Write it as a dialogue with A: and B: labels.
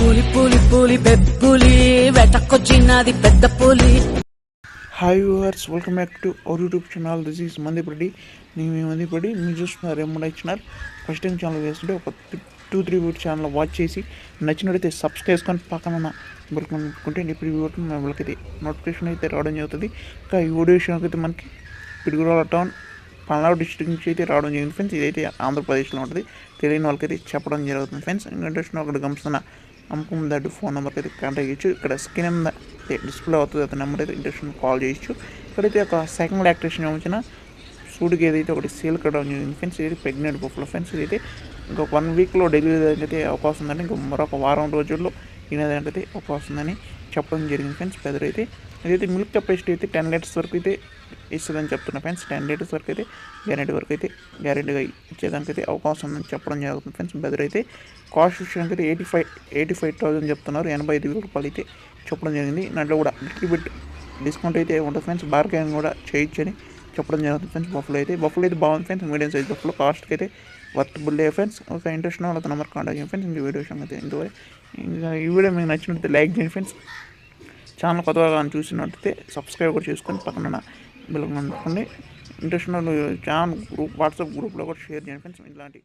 A: పులి పులి పులి పెప్పులి వెటకొచ్చినది పెద్ద పులి.
B: Hi viewers welcome back to our YouTube channel this is మందిపడి నేను మీ మందిపడి మీరు చూస్తున్నారు ఏమన్నా ఇచ్చినారు ఫస్ట్ టైం ఛానల్ చేస్తుంటే ఒక two three video channel watch చేసి నచ్చినట్టయితే సబ్స్క్రైబ్ చేసుకొని పక్కన ఉన్న బెల్ కొనుక్కుంటే నీ ప్రివ్యూ మనకి నోటిఫికేషన్ అయితే రావడం జరుగుతుంది. ఇంకా ఈ వీడియో విషయంలో అయితే మనకి పిడుగురాల టౌన్ పల్నాడు డిస్ట్రిక్ట్ నుంచి అయితే రావడం జరిగింది. ఫ్రెండ్స్ ఇదైతే ఆంధ్రప్రదేశ్లో ఉంటుంది. తెలియని వాళ్ళకైతే చెప్పడం జరుగుతుంది. ఫ్రెండ్స్ ఇంట్రెస్ట్ ఒకటి గమనిస్తున్న అమ్మకం ఫోన్ నెంబర్కి అయితే కాంటాక్ట్ చేయొచ్చు ఇక్కడ స్క్రీన్ అయితే డిస్ప్లే అవుతుంది అతని నెంబర్ అయితే ఇంట్రెస్ట్ కాల్ చేయొచ్చు ఇక్కడైతే ఒక సెకండ్ యాక్టివేషన్ వచ్చిన సూడికి ఏదైతే ఒకటి సేల్ కట్టడం జరిగింది ఫ్రెండ్స్ ఇది ప్రెగ్నెంట్ బుఫ్లో ఫ్రెండ్స్ ఇదైతే ఇంకొక వన్ వీక్లో డెలివరీ అయితే అవకాశం ఉందని ఇంకో మరొక వారం రోజుల్లో ఈయనదంటే అవకాశం ఉందని చెప్పడం జరిగింది ఫ్రెండ్స్ పెద్దరైతే ఇదైతే మిల్క్ కెపాసిటీ అయితే టెన్ లీటర్స్ వరకు అయితే ఇస్తుందని చెప్తున్నా ఫ్రెండ్స్. టెన్ లీటర్స్ వరకు అయితే గ్యారెంటీ వరకు అయితే గ్యారెంటీగా ఇచ్చేదానికి అయితే అవకాశం ఉందని చెప్పడం జరుగుతుంది ఫ్రెండ్స్. బెదర్ అయితే కాస్ట్ విషయానికి అయితే eighty five eighty five thousand చెప్తున్నారు. ఎనభై ఐదు వేల రూపాయలు అయితే చెప్పడం జరిగింది. దాంట్లో కూడా లిటిల్ బిట్ డిస్కౌంట్ అయితే ఉంటుంది ఫ్రెండ్స్. బార్గెన్ కూడా చేయొచ్చని చెప్పడం జరుగుతుంది ఫ్రెండ్స్. బఫ్లో అయితే బఫ్లో అయితే బాగుంది ఫ్రెండ్స్. మీడియం సైజ్ బఫ్లో కాస్ట్కి అయితే వర్తబుల్ ఫ్రెండ్స్. ఒక ఇంట్రెస్ట్ వాళ్ళ నెంబర్ కాంటాక్ట్ చేయండి ఫ్రెండ్స్. ఇంకా వీడియో విషయం అయితే ఇంతవరకు ఇంకా ఈ వీడియో మీకు నచ్చినట్టు లైక్ చేయండి ఫ్రెండ్స్. ఛానల్ కొత్తగా కానీ చూసినట్టయితే సబ్స్క్రైబ్ కూడా చేసుకొని పక్కన బిల్లు అనుకోండి ఇంట్రెస్ట్ ఛానల్ గ్రూప్ వాట్సాప్ గ్రూప్లో కూడా షేర్ చేయండి ఫ్రెండ్స్. ఇలాంటి